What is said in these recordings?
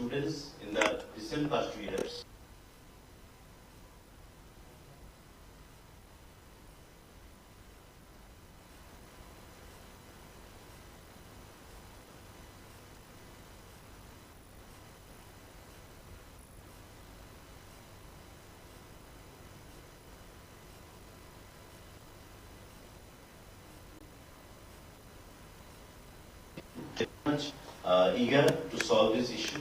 students in the recent past years. much uh, eager to solve this issue.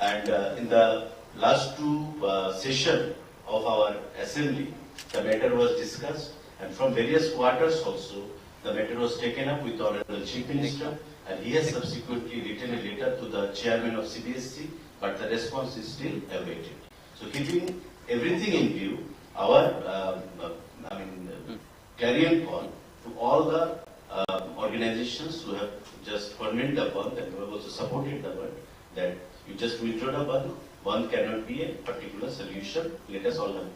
And uh, in the last two uh, session of our assembly, the matter was discussed, and from various quarters also, the matter was taken up with Honorable Chief Minister, and he has subsequently written a letter to the chairman of CBSC, but the response is still awaited. So keeping everything in view, our, um, uh, I mean, uh, clarion call to all the uh, organizations who have just commented upon that, who have also supported the word, that you just withdraw the one, one cannot be a particular solution. Let us all have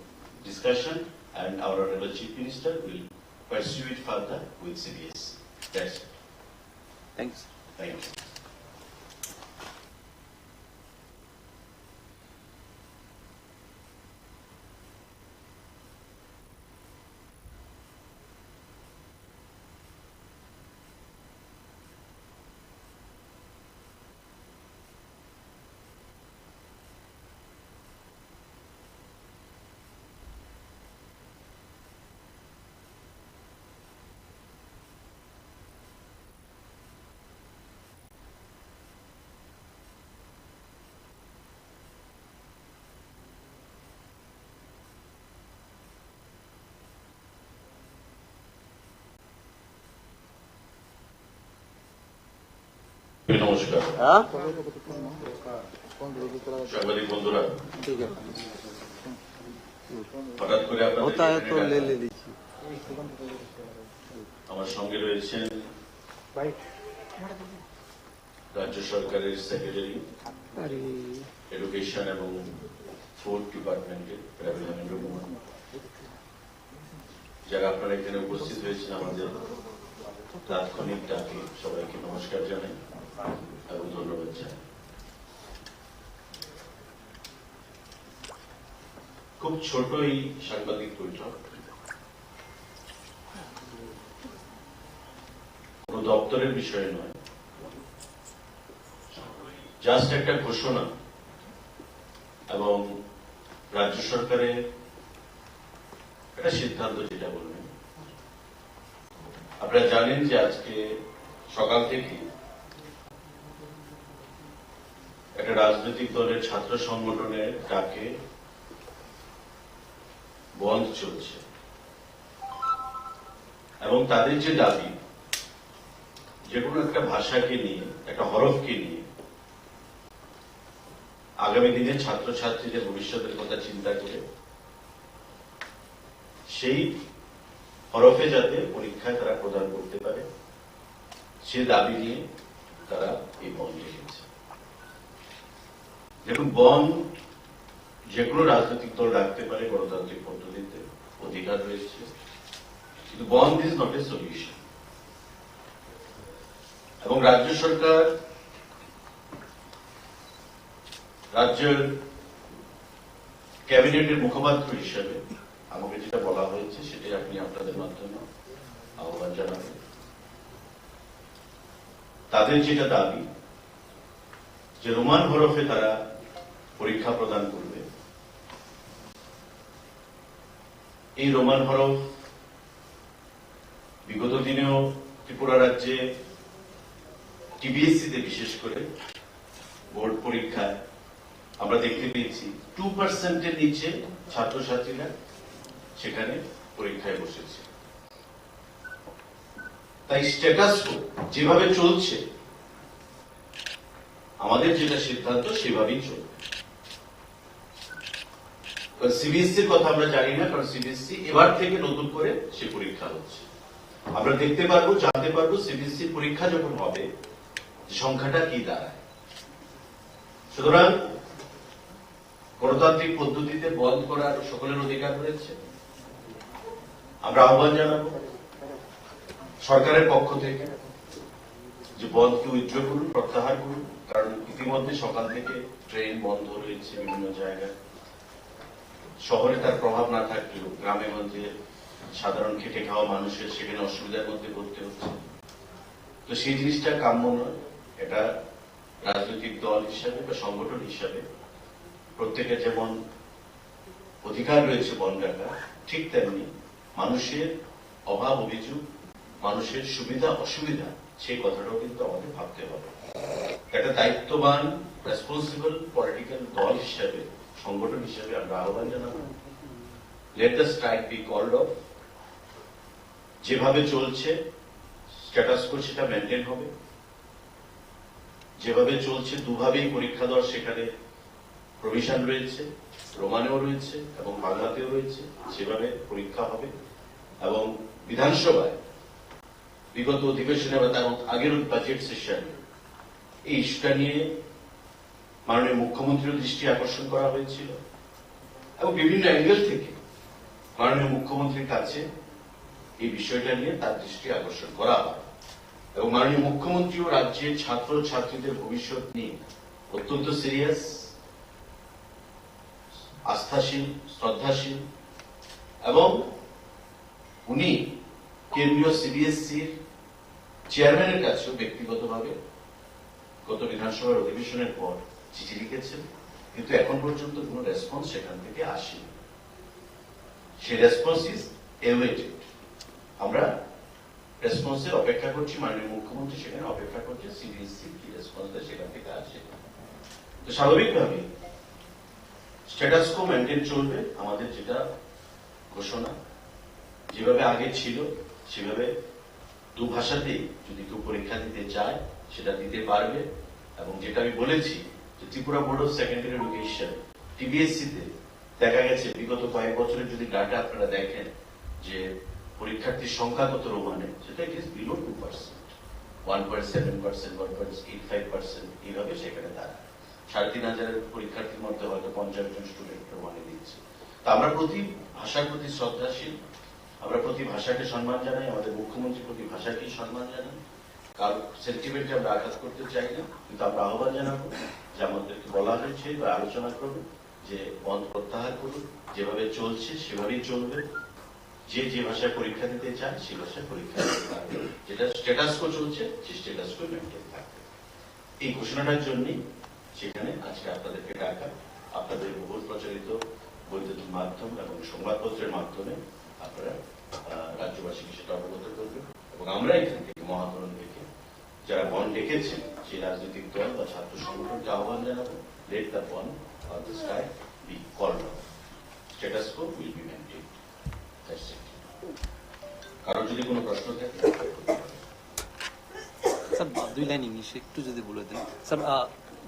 discussion and our honorable chief minister will pursue it further with CBS. That's it. Thanks. Thank you. আমার সঙ্গে রয়েছেন রাজ্য সরকারের secretary education এবং sport ডিপার্টমেন্টের কুমার যারা আপনারা এখানে উপস্থিত হয়েছেন আমাদের তাৎক্ষণিক ডাকে সবাইকে নমস্কার জানাই। খুব ছোট এই সাংবাদিক বৈঠক। দপ্তরের বিষয় নয়। জাস্ট একটা ঘোষণা এবং রাজ্য সরকারের একটা সিদ্ধান্ত যেটা বলবেন আপনারা জানেন যে আজকে সকাল থেকে একটা রাজনৈতিক দলের ছাত্র সংগঠনের ডাকে বন্ধ চলছে। এবং তাদের যে দাবি, যে কোনো একটা ভাষাকে নিয়ে, একটা হরফকে নিয়ে, আগামী দিনে ছাত্রছাত্রীদের ভবিষ্যতের কথা চিন্তা করে, সেই হরফে যাতে পরীক্ষায় তারা প্রদান করতে পারে, সে দাবি নিয়ে তারা এই বন্ধ। দেখুন বন যে কোনো রাজনৈতিক দল রাখতে পারে, গণতান্ত্রিক পদ্ধতিতে অধিকার রয়েছে। কিন্তু বন্ধ ইজ নট এ সলিউশন এবং রাজ্য সরকার, রাজ্যের ক্যাবিনেটের মুখপাত্র হিসেবে আমাকে যেটা বলা হয়েছে, সেটাই আপনি আপনাদের মাধ্যমে আহ্বান জানাবেন। তাদের যেটা দাবি, যে রোমান হরফে তারা পরীক্ষা প্রদান করবে। এই রোমান হরফ বিগত দিনেও ত্রিপুরা রাজ্যে টিবিএসসিতে বিশেষ করে বোর্ড পরীক্ষায় আমরা দেখতে পেয়েছি টু পার্সেন্টের নিচে ছাত্রছাত্রীরা সেখানে পরীক্ষায় বসেছে। তাই স্ট্যাটাস যেভাবে চলছে, আমাদের যেটা সিদ্ধান্ত সেভাবেই চলবে। সিবিএসসির কথা আমরা জানি না, কারণ সিবিএসসি এবার থেকে নতুন করে সে পরীক্ষা হচ্ছে। আমরা দেখতে পারব, জানতে পারব সিবিএসসি পরীক্ষা যখন হবে সংখ্যাটা কি দাঁড়ায়। সুতরাং গণতান্ত্রিক পদ্ধতিতে বন্ধ করার সকলের অধিকার রয়েছে। আমরা আহ্বান জানাব সরকারের পক্ষ থেকে যে বন্ধকে উইথড্র করুন, প্রত্যাহার করুন, কারণ ইতিমধ্যে সকাল থেকে ট্রেন বন্ধ রয়েছে বিভিন্ন জায়গায়। শহরে তার প্রভাব না থাকলেও গ্রামে গঞ্জে সাধারণ খেটে খাওয়া মানুষের সেখানে অসুবিধার মধ্যে পড়তে হচ্ছে। তো সেই জিনিসটা কাম্য নয়। এটা রাজনৈতিক দল হিসাবে বা সংগঠন হিসাবে প্রত্যেকের যেমন অধিকার রয়েছে বন রাখা ঠিক তেমনি মানুষের অভাব, অভিযোগ, মানুষের সুবিধা, অসুবিধা, সেই কথাটাও কিন্তু আমাদের ভাবতে হবে। একটা দায়িত্ববান রেসপন্সিবল পলিটিক্যাল দল হিসাবে সংগঠন হিসাবে আমরা আহ্বান জানাব। Let the strike be called off যেভাবে চলছে স্ট্যাটাস কো সেটা মেনটেন হবে। যেভাবে চলছে, দুভাবেই পরীক্ষা দেওয়ার সেখানে প্রভিশন রয়েছে, রোমানেও রয়েছে এবং বাংলাতেও রয়েছে, সেভাবে পরীক্ষা হবে এবং বিধানসভায় বিগত অধিবেশনে বা তার আগের বাজেট সেশন এই ইস্যুটা নিয়ে মাননীয় মুখ্যমন্ত্রীর দৃষ্টি আকর্ষণ করা হয়েছিল। এবং বিভিন্ন অ্যাঙ্গেল থেকে মাননীয় মুখ্যমন্ত্রীর কাছে এই বিষয়টা নিয়ে তার দৃষ্টি আকর্ষণ করা হয়। এবং মাননীয় মুখ্যমন্ত্রীও রাজ্যের ছাত্র ছাত্রীদের ভবিষ্যৎ নিয়ে অত্যন্ত সিরিয়াস আস্থাশীল, শ্রদ্ধাশীল এবং উনি কেন্দ্রীয় সিবিএসসির চেয়ারম্যানের কাছেও ব্যক্তিগতভাবে গত বিধানসভার অধিবেশনের পর চিঠি লিখেছেন, কিন্তু এখন পর্যন্ত কোনো রেসপন্স সেখান থেকে আসেনি। সেই রেসপন্স ইজ এওয়েটেড আমরা রেসপন্সের অপেক্ষা করছি, মাননীয় মুখ্যমন্ত্রী সেখানে অপেক্ষা করছে সিবিএসসি কি রেসপন্স দেয় সেখান থেকে আসে। তো স্বাভাবিকভাবে স্ট্যাটাস কো মেনটেন চলবে, আমাদের যেটা ঘোষণা, যেভাবে আগে ছিল, সেভাবে দু ভাষাতেই যদি কেউ পরীক্ষা দিতে চায়, সেটা দিতে পারবে। এবং যেটা আমি বলেছি Tripura board of secondary education TBSC তে দেখা গেছে, বিগত কয়েক বছরের যদি ডাটা আপনারা দেখেন যে পরীক্ষার্থীর সংখ্যা কত রোমানে সেটা it is below two percent one point seven percent one point eight five percent এইভাবে সেখানে দাঁড়ায়। সাড়ে তিন হাজারের পরীক্ষার্থীর মধ্যে হয়তো পঞ্চাশ জন স্টুডেন্ট রোমানে দিচ্ছে। তা আমরা প্রতি ভাষার প্রতি শ্রদ্ধাশীল, আমরা প্রতি ভাষাকে সম্মান জানাই, আমাদের মুখ্যমন্ত্রী প্রতি ভাষাকেই সম্মান জানাই কারও সেন্টিমেন্টে আমরা আঘাত করতে চাই না, কিন্তু আমরা আহ্বান জানাব যে বলা হয়েছে বা আলোচনা করবে, যে বন্ধ প্রত্যাহার করুন যেভাবে চলছে সেভাবেই চলবে। যে যে ভাষায় পরীক্ষা দিতে চায় সে ভাষায় পরীক্ষা দিতে পারবে। যেটা স্ট্যাটাস কো চলছে, সেই স্ট্যাটাস কো মেনটেন থাকবে। এই ঘোষণাটার জন্যই সেখানে আজকে আপনাদেরকে ডাকা, আপনাদের বহুল প্রচলিত বৈদ্যুতিক মাধ্যম এবং সংবাদপত্রের মাধ্যমে আপনারা রাজ্যবাসীকে সেটা অবগত করবেন। এবং আমরা এখান থেকে মহাকরণ থেকে যারা বন ডেকেছেন সেই রাজনৈতিক দল বা ছাত্র সংগঠনকে আহ্বান জানাবো let the bond of the sky be called off status quo will be maintain that's it কারোর যদি কোনো প্রশ্ন থাকে স্যার দুই লাইন ইংলিশে একটু যদি বলে দেন sir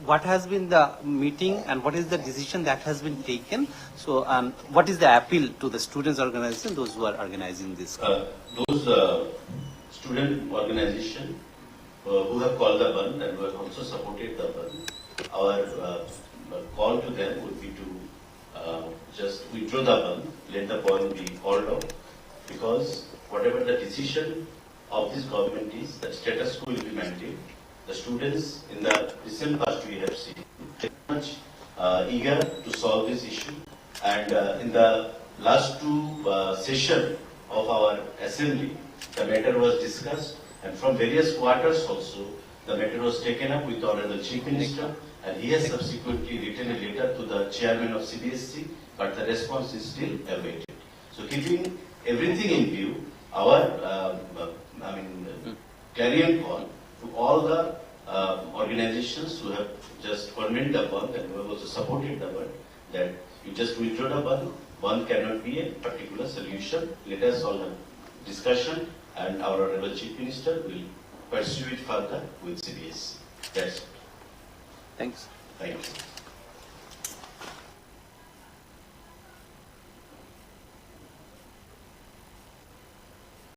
what has been the meeting and what is the decision that has been taken so and what is the appeal to the students organization those who are organizing this uh, those uh, student organization uh, who have called the band and who have also supported the band, our uh, call to them would be to uh, just withdraw the band, let the band be called off, because whatever the decision of this government is, the status quo will be maintained. The students in the recent past we have seen very much uh, eager to solve this issue, and uh, in the last two uh, session of our assembly, the matter was discussed, and from various quarters also, the matter was taken up with Honorable Chief Minister, and he has subsequently written a letter to the chairman of CBSC, but the response is still awaited. So keeping everything in view, our, um, uh, I mean, uh, clarion call to all the uh, organizations who have just convened the bond and who have also supported the bond, that you just withdraw the bond, bond cannot be a particular solution. Let us all have discussion and our honorable chief minister will pursue it further with CBS. That's it. thanks Thank you.